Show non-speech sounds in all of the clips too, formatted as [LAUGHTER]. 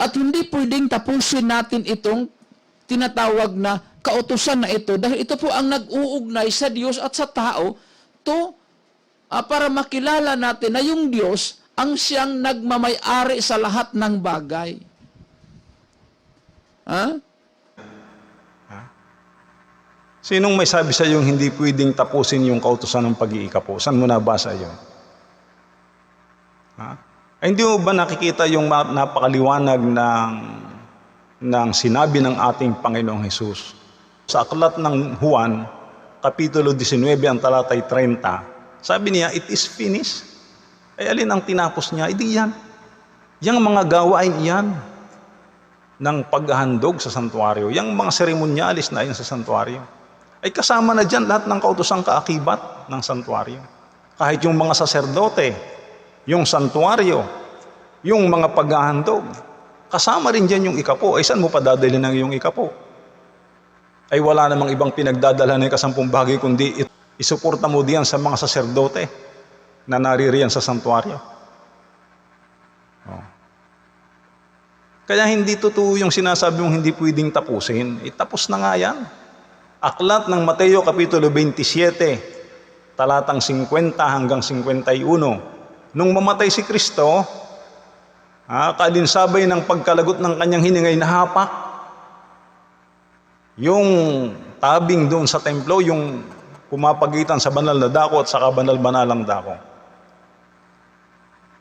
At hindi pwedeng tapusin natin itong tinatawag na kautusan na ito dahil ito po ang nag-uugnay sa Diyos at sa tao to ah, para makilala natin na yung Diyos ang siyang nagmamay-ari sa lahat ng bagay. Ha? Sinong may sabi sa yung hindi pwedeng tapusin yung kautusan ng pag-iikapo? Saan mo nabasa yun? Ha? Ay, hindi mo ba nakikita yung napakaliwanag ng, ng sinabi ng ating Panginoong Hesus? Sa aklat ng Juan, Kapitulo 19, ang talatay 30, sabi niya, it is finished. Ay alin ang tinapos niya? Hindi yan. Yang mga gawain yan ng paghahandog sa santuario, yung mga seremonyalis na yun sa santuario, ay kasama na dyan lahat ng kautosang kaakibat ng santuario. Kahit yung mga saserdote, yung santuario, yung mga paghahandog, kasama rin dyan yung ikapo. Ay saan mo pa dadalhin ng yung ikapo? Ay wala namang ibang pinagdadala ng kasampung bagay kundi isuporta mo diyan sa mga saserdote na naririyan sa santuario. Oh. Kaya hindi totoo yung sinasabi mong hindi pwedeng tapusin. Eh, tapos na nga yan. Aklat ng Mateo Kapitulo 27, talatang 50 hanggang 51. Nung mamatay si Kristo, ah, kalinsabay ng pagkalagot ng kanyang hiningay na hapak, yung tabing doon sa templo, yung pumapagitan sa banal na dako at saka banal-banalang dako.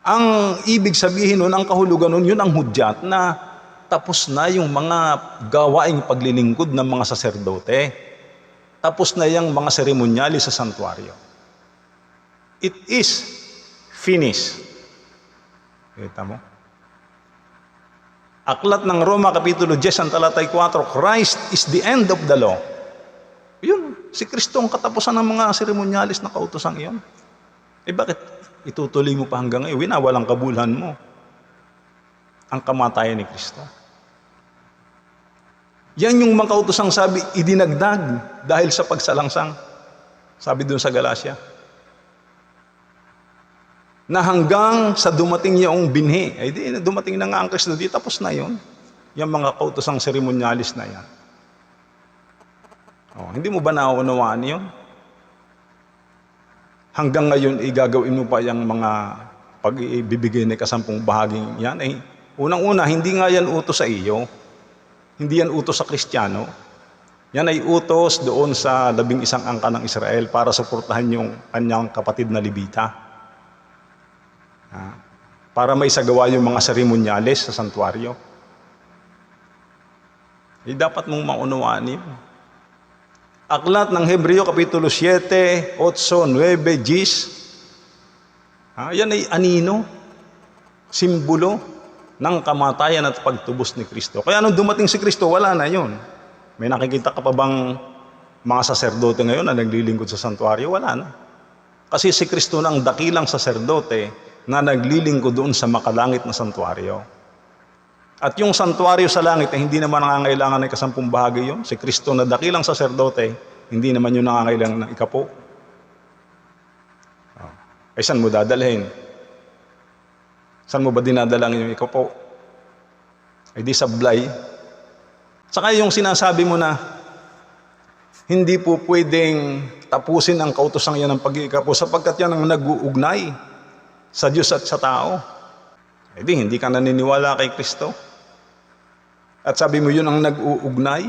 Ang ibig sabihin nun, ang kahulugan nun, yun ang hudyat na tapos na yung mga gawaing paglilingkod ng mga saserdote. Tapos na yung mga seremonyali sa santuario. It is finished. Kita mo? Aklat ng Roma, Kapitulo 10, ang talatay 4, Christ is the end of the law. Yun, si Kristo ang katapusan ng mga seremonyalis na kautosan iyon. Eh bakit itutuloy mo pa hanggang ngayon? Winawalang kabulhan mo ang kamatayan ni Kristo. Yan yung mga kautosang sabi, idinagdag dahil sa pagsalangsang. Sabi doon sa Galacia. Na hanggang sa dumating yung binhi, ay di, dumating na nga ang Kristo, di tapos na yon. Yung mga kautosang seremonyalis na yan. Oh, hindi mo ba nauunawaan yun? Hanggang ngayon, igagawin mo pa yung mga pag-ibibigay na kasampung bahaging yan. Eh, unang-una, hindi nga yan utos sa iyo. Hindi yan utos sa Kristiyano. Yan ay utos doon sa labing isang angka ng Israel para suportahan yung kanyang kapatid na Libita. Ah, para may sagawa yung mga seremonyales sa santuario. Eh, dapat mong maunawaan yun. Aklat ng Hebreo, Kapitulo 7, 8, 9, 10. Ha, yan ay anino, simbolo ng kamatayan at pagtubos ni Kristo. Kaya nung dumating si Kristo, wala na yon. May nakikita ka pa bang mga saserdote ngayon na naglilingkod sa santuario? Wala na. Kasi si Kristo na ang dakilang saserdote na naglilingkod doon sa makalangit na santuario. At yung santuario sa langit ay hindi naman nangangailangan ng kasampung bahagi yun. Si Kristo na dakilang saserdote, hindi naman yun nangangailangan ng ikapo. Oh. Ay saan mo dadalhin? Saan mo ba dinadala ang iyong ikapo? Ay di sablay. Saka yung sinasabi mo na hindi po pwedeng tapusin ang kautosang yan ng pag-iikapo sapagkat yan ang nag-uugnay sa Diyos at sa tao. Di, hindi ka naniniwala kay Kristo. At sabi mo yun ang nag-uugnay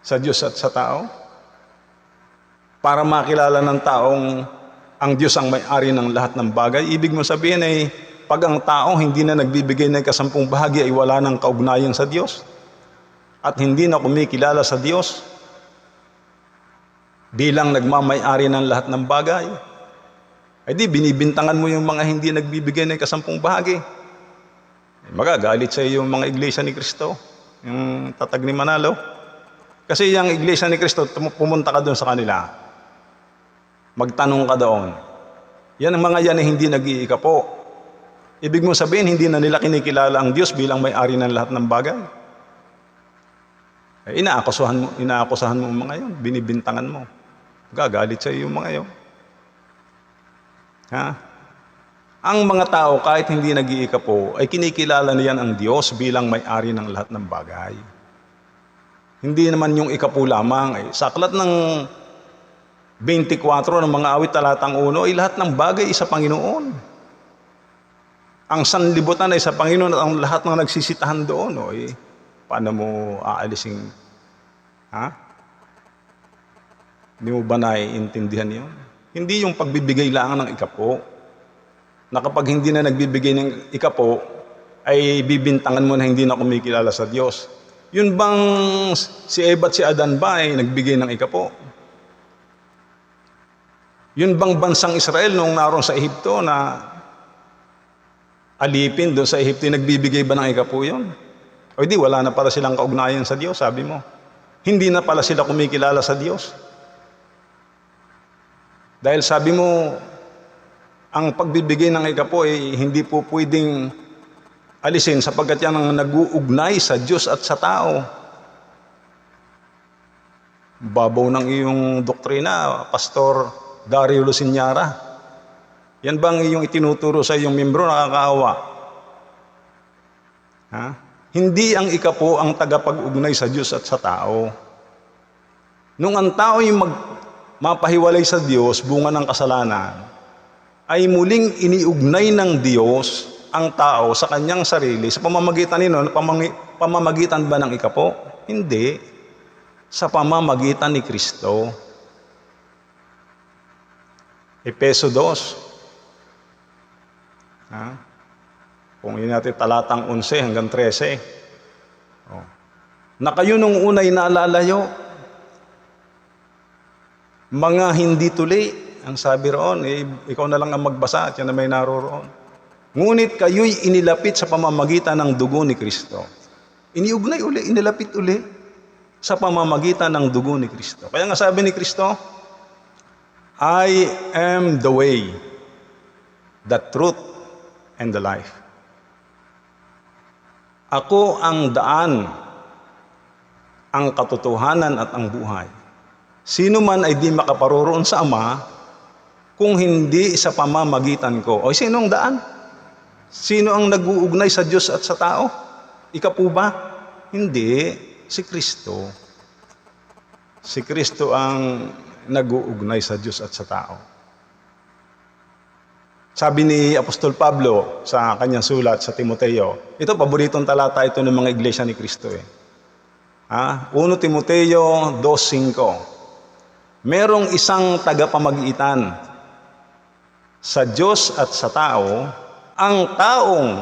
sa Diyos at sa tao. Para makilala ng taong ang Diyos ang may-ari ng lahat ng bagay. Ibig mo sabihin ay pag ang tao hindi na nagbibigay ng kasampung bahagi ay wala ng kaugnayan sa Diyos. At hindi na kumikilala sa Diyos bilang nagmamay-ari ng lahat ng bagay. Ay di, binibintangan mo yung mga hindi nagbibigay ng kasampung bahagi. Magagalit sa iyo yung mga iglesia ni Kristo, yung tatag ni Manalo. Kasi yung iglesia ni Kristo, pumunta ka doon sa kanila. Magtanong ka doon. Yan ang mga yan na hindi nag-iikapo. Ibig mo sabihin, hindi na nila kinikilala ang Diyos bilang may-ari ng lahat ng bagay. Eh, inaakusahan mo, inaakusahan mo ang mga yon, binibintangan mo. Gagalit sa iyo yung mga yon. Ha? Ang mga tao kahit hindi nag-iikapo ay kinikilala niyan ang Diyos bilang may-ari ng lahat ng bagay. Hindi naman yung ikapo lamang. Eh. Sa aklat ng 24 ng mga awit talatang 1 ay lahat ng bagay sa Panginoon. Ang sanlibutan ay sa Panginoon at ang lahat ng nagsisitahan doon. O, eh, paano mo aalisin? Ha? Hindi mo ba naiintindihan yun? Hindi yung pagbibigay lang ng ikapo. Na kapag hindi na nagbibigay ng ikapo, ay bibintangan mo na hindi na kumikilala sa Diyos. Yun bang si Eva at si Adan ba ay nagbigay ng ikapo? Yun bang bansang Israel nung naroon sa Ehipto na alipin doon sa Ehipto, nagbibigay ba ng ikapo yun? O di, wala na pala silang kaugnayan sa Diyos, sabi mo. Hindi na pala sila kumikilala sa Diyos. Dahil sabi mo, ang pagbibigay ng ikapo ay hindi po pwedeng alisin sapagkat yan ang nag-uugnay sa Diyos at sa tao. Babaw ng iyong doktrina, Pastor Dario Lucinyara. Yan bang iyong itinuturo sa iyong membro nakakaawa? Ha? Hindi ang ikapo ang tagapag-ugnay sa Diyos at sa tao. Nung ang tao yung mag, mapahiwalay sa Diyos, bunga ng kasalanan, ay muling iniugnay ng Diyos ang tao sa kanyang sarili sa pamamagitan nino, pamamagitan ba ng ikapo? Hindi. Sa pamamagitan ni Kristo. Epeso 2. Ha? Kung yun natin talatang 11 hanggang 13. Oh. Na kayo nung unay naalalayo, mga hindi tuli, ang sabi roon, eh, ikaw na lang ang magbasa at yan na may naroroon. Ngunit kayo'y inilapit sa pamamagitan ng dugo ni Kristo. Iniugnay uli, inilapit uli sa pamamagitan ng dugo ni Kristo. Kaya nga sabi ni Kristo, I am the way, the truth, and the life. Ako ang daan, ang katotohanan at ang buhay. Sino man ay di makaparoroon sa Ama kung hindi sa pamamagitan ko. O sinong daan? Sino ang nag-uugnay sa Diyos at sa tao? Ika po ba? Hindi. Si Kristo. Si Kristo ang nag-uugnay sa Diyos at sa tao. Sabi ni Apostol Pablo sa kanyang sulat sa Timoteo, ito paboritong talata ito ng mga iglesia ni Kristo eh. Ha? 1 Timoteo 2.5 Merong isang tagapamagitan sa Diyos at sa tao, ang taong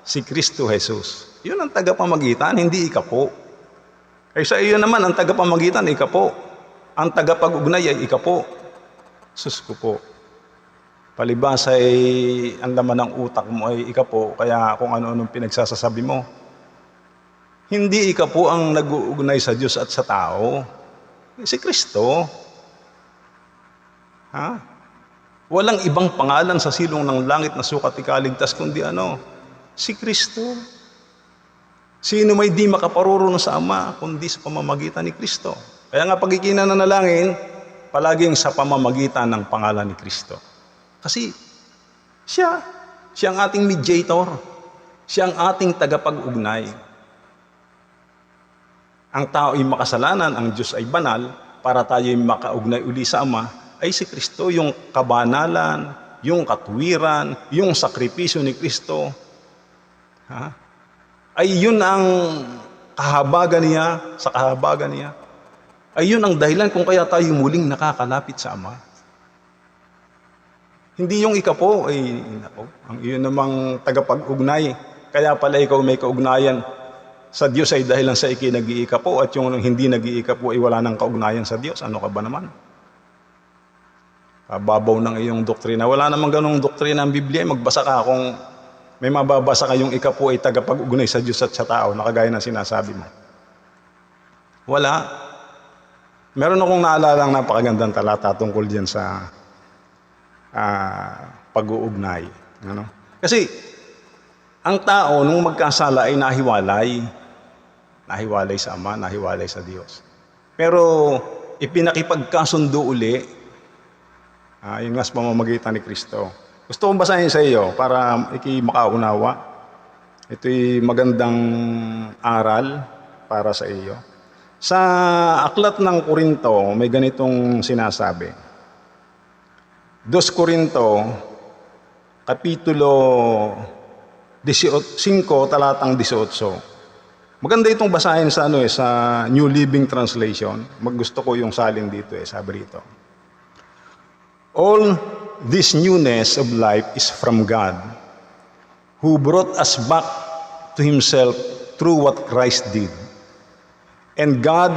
si Kristo Jesus. Yun ang tagapamagitan, hindi ikapo. Ay sa iyo naman, ang tagapamagitan, ikapo. Ang tagapag-ugnay ay ikapo. Sus ko po. Palibas ay ang laman ng utak mo ay ikapo, kaya kung ano-anong pinagsasasabi mo. Hindi ikapo ang nag-uugnay sa Diyos at sa tao. Si Kristo. Ha? Walang ibang pangalan sa silong ng langit na sukat ikaligtas kundi ano? Si Kristo. Sino may di makaparurong sa Ama kundi sa pamamagitan ni Kristo. Kaya nga pag ikinanalangin, palaging sa pamamagitan ng pangalan ni Kristo. Kasi siya, siya ang ating mediator. Siya ang ating tagapag-ugnay. Ang tao ay makasalanan, ang Diyos ay banal, para tayo ay makaugnay uli sa Ama, ay si Kristo, yung kabanalan, yung katwiran, yung sakripisyo ni Kristo. Ha? Ay yun ang kahabagan niya, sa kahabagan niya. Ay yun ang dahilan kung kaya tayo muling nakakalapit sa Ama. Hindi yung ikapo, ay nako, ang iyon namang tagapag-ugnay. Kaya pala ikaw may kaugnayan sa Diyos ay dahilan sa ikinag-iikapo at yung hindi nag-iikapo ay wala nang kaugnayan sa Diyos. Ano ka ba naman? Kababaw ng iyong doktrina. Wala namang ganong doktrina ang Biblia. Magbasa ka kung may mababasa kayong ikapo ay tagapag-ugnay sa Diyos at sa tao, nakagaya ng sinasabi mo. Wala. Meron akong naalalang napakagandang talata tungkol dyan sa ah, pag-uugnay. Ano? Kasi, ang tao, nung magkasala ay nahiwalay. Nahiwalay sa Ama, nahiwalay sa Diyos. Pero, ipinakipagkasundo uli, ah, yun nga sa pamamagitan ni Kristo. Gusto kong basahin sa iyo para iki makaunawa. Ito'y magandang aral para sa iyo. Sa aklat ng Korinto, may ganitong sinasabi. 2 Korinto, Kapitulo 18, 5, talatang 18. Maganda itong basahin sa ano eh, sa New Living Translation. Maggusto ko yung salin dito eh, sabi rito. All this newness of life is from God, who brought us back to Himself through what Christ did. And God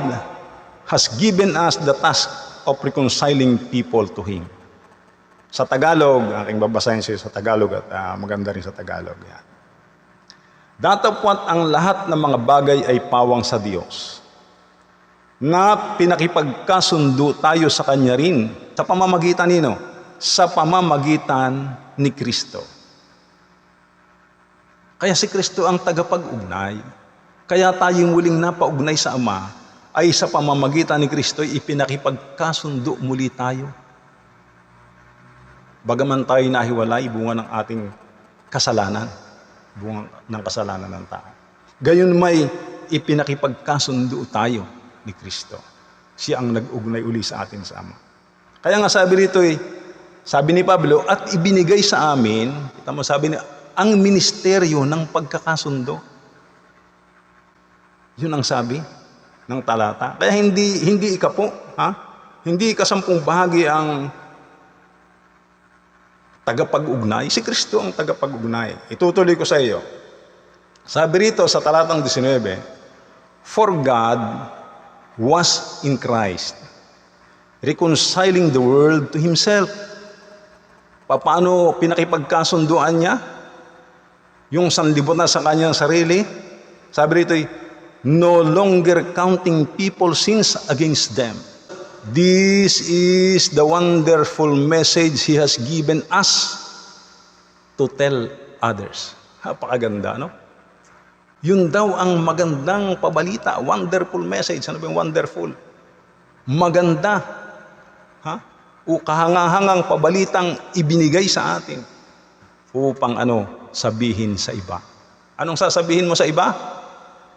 has given us the task of reconciling people to Him. Sa Tagalog, aking babasahin siya sa Tagalog at ah, maganda rin sa Tagalog. Yan. Datapwat ang lahat ng mga bagay ay pawang sa Diyos na pinakipagkasundo tayo sa Kanya rin sa pamamagitan nino? Sa pamamagitan ni Kristo. Kaya si Kristo ang tagapag-ugnay. Kaya tayong muling napaugnay sa Ama ay sa pamamagitan ni Kristo ipinakipagkasundo muli tayo. Bagaman tayo nahiwalay bunga ng ating kasalanan, bunga ng kasalanan ng tao. Gayon may ipinakipagkasundo tayo ni Kristo. Siya ang nag-ugnay uli sa atin sa Ama. Kaya nga sabi rito eh, sabi ni Pablo, at ibinigay sa amin, kita mo sabi niya, ang ministeryo ng pagkakasundo. Yun ang sabi ng talata. Kaya hindi hindi ikapo, ha? Hindi ikasampung bahagi ang tagapag-ugnay. Si Kristo ang tagapag-ugnay. Itutuloy ko sa iyo. Sabi rito sa talatang 19, For God was in Christ, reconciling the world to Himself. Paano pinakipagkasunduan niya? Yung sanlibutan sa kanyang sarili? Sabi rito, no longer counting people sins against them. This is the wonderful message He has given us to tell others. Napakaganda, no? Yun daw ang magandang pabalita, wonderful message. Ano ba yung wonderful? Maganda. Ha? O kahangahangang pabalitang ibinigay sa atin upang ano, sabihin sa iba. Anong sasabihin mo sa iba?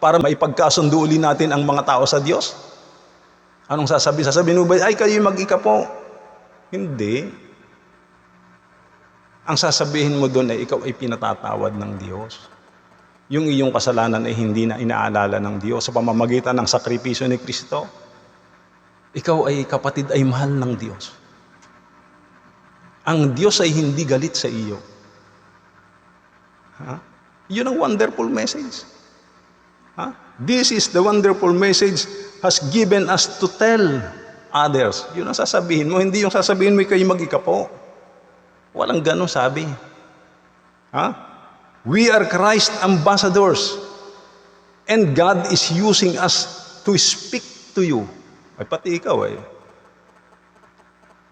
Para maipagkasundo uli natin ang mga tao sa Diyos? Anong sasabihin? Sasabihin mo ba, ay kayo mag-ika po. Hindi. Ang sasabihin mo doon ay ikaw ay pinatatawad ng Diyos. Yung iyong kasalanan ay hindi na inaalala ng Diyos sa pamamagitan ng sakripisyo ni Kristo. Ikaw ay kapatid ay mahal ng Diyos. Ang Diyos ay hindi galit sa iyo. Ha? Yun ang wonderful message. Ha? This is the wonderful message has given us to tell others. Yun ang sasabihin mo. Hindi yung sasabihin mo kayo mag-ikapo. Walang ganun sabi. Ha? We are Christ ambassadors. And God is using us to speak to you. Ay, pati ikaw eh.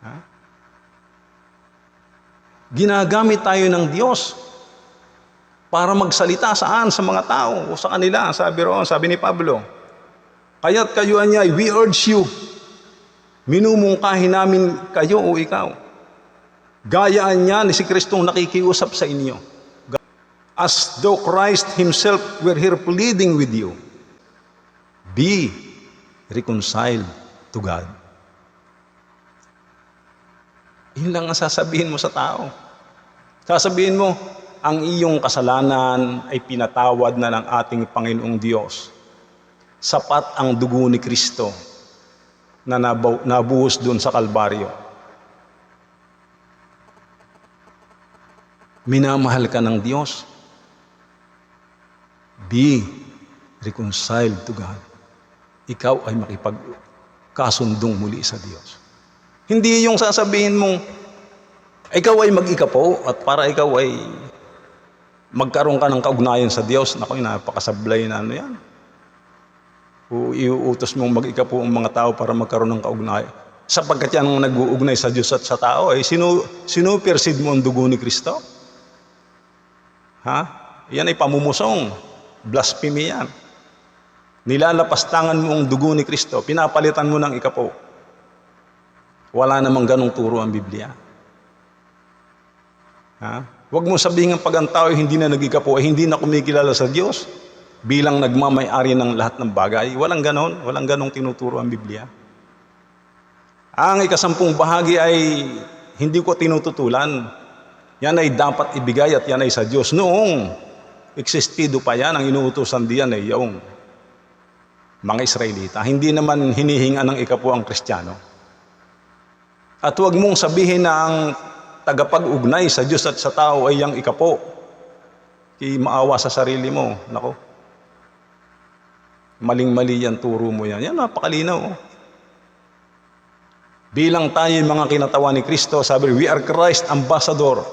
Ha? Ginagamit tayo ng Diyos para magsalita saan sa mga tao o sa kanila. Sabi roon, sabi ni Pablo, Kaya't kayo niya, we urge you, minumungkahi namin kayo o ikaw. Gayaan niya ni si Kristong nakikiusap sa inyo. As though Christ Himself were here pleading with you. Be reconciled to God. Yun lang ang sasabihin mo sa tao. Sasabihin mo, ang iyong kasalanan ay pinatawad na ng ating Panginoong Diyos. Sapat ang dugo ni Kristo na nabu- nabuhos doon sa Kalbaryo. Minamahal ka ng Diyos. Be reconciled to God. Ikaw ay makipagkasundong muli sa Diyos. Hindi yung sasabihin mong, ikaw ay mag-ikapo at para ikaw ay magkaroon ka ng kaugnayan sa Diyos. Naku, napakasablay na ano yan. O iuutos mong mag-ikapo ang mga tao para magkaroon ng kaugnayan. Sapagkat yan ang nag-uugnay sa Diyos at sa tao, ay sinu, sinupersid mo ang dugo ni Kristo? Ha? Yan ay pamumusong. Blasphemy yan. Nilalapastangan mo ang dugo ni Kristo, pinapalitan mo ng ikapo. Wala namang ganong turo ang Biblia. Ha? Huwag mo sabihin ang pag ang tao ay hindi na nagikapo, ay hindi na kumikilala sa Diyos bilang nagmamay-ari ng lahat ng bagay. Walang ganon. Walang ganong tinuturo ang Biblia. Ang ikasampung bahagi ay hindi ko tinututulan. Yan ay dapat ibigay at yan ay sa Diyos. Noong existido pa yan, ang inuutosan diyan ay yung mga Israelita. Hindi naman hinihinga ng ikapo ang Kristiyano. At huwag mong sabihin na ang tagapag-ugnay sa Diyos at sa tao ay yung ikapo. Kaya maawa sa sarili mo. Nako. Maling-mali yan, turo mo yan. Yan, napakalinaw. oh. Bilang tayo mga kinatawan ni Kristo, sabi, we are Christ ambassador.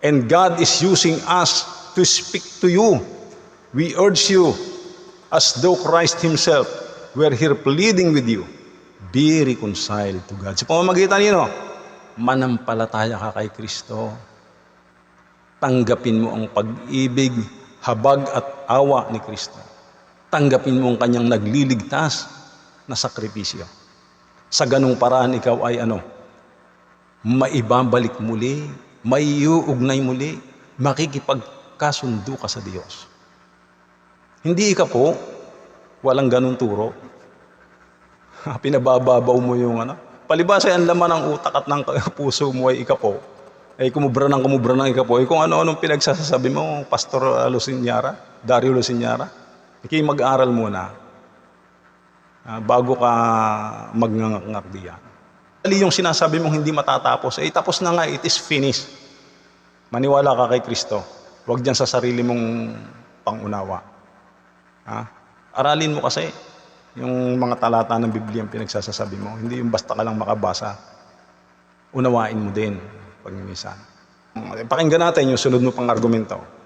And God is using us to speak to you. We urge you, as though Christ Himself were here pleading with you, be reconciled to God. Sa pamamagitan nino, manampalataya ka kay Kristo. Tanggapin mo ang pag-ibig, habag at awa ni Kristo. Tanggapin mo ang kanyang nagliligtas na sakripisyo. Sa ganong paraan ikaw ay ano? Maibabalik muli, maiuugnay muli, makikipagkasundo ka sa Diyos. Hindi ka po, walang ganong turo. [LAUGHS] Pinabababaw mo yung ano. Palibasa ang laman ng utak at ng [LAUGHS] puso mo ay ikapo. Ay kumubra ng kumubra ng ikapo. Ay kung ano-anong pinagsasabi mo, Pastor Lucinyara, Dario Lucinyara, ikay mag-aral muna Ah, bago ka magngangak diyan. Dali yung sinasabi mong hindi matatapos, eh tapos na nga, it is finished. Maniwala ka kay Kristo. Huwag dyan sa sarili mong pangunawa. Ha? Aralin mo kasi yung mga talata ng Biblia ang pinagsasasabi mo. Hindi yung basta ka lang makabasa. Unawain mo din pag minsan. Pakinggan natin yung sunod mo pang argumento.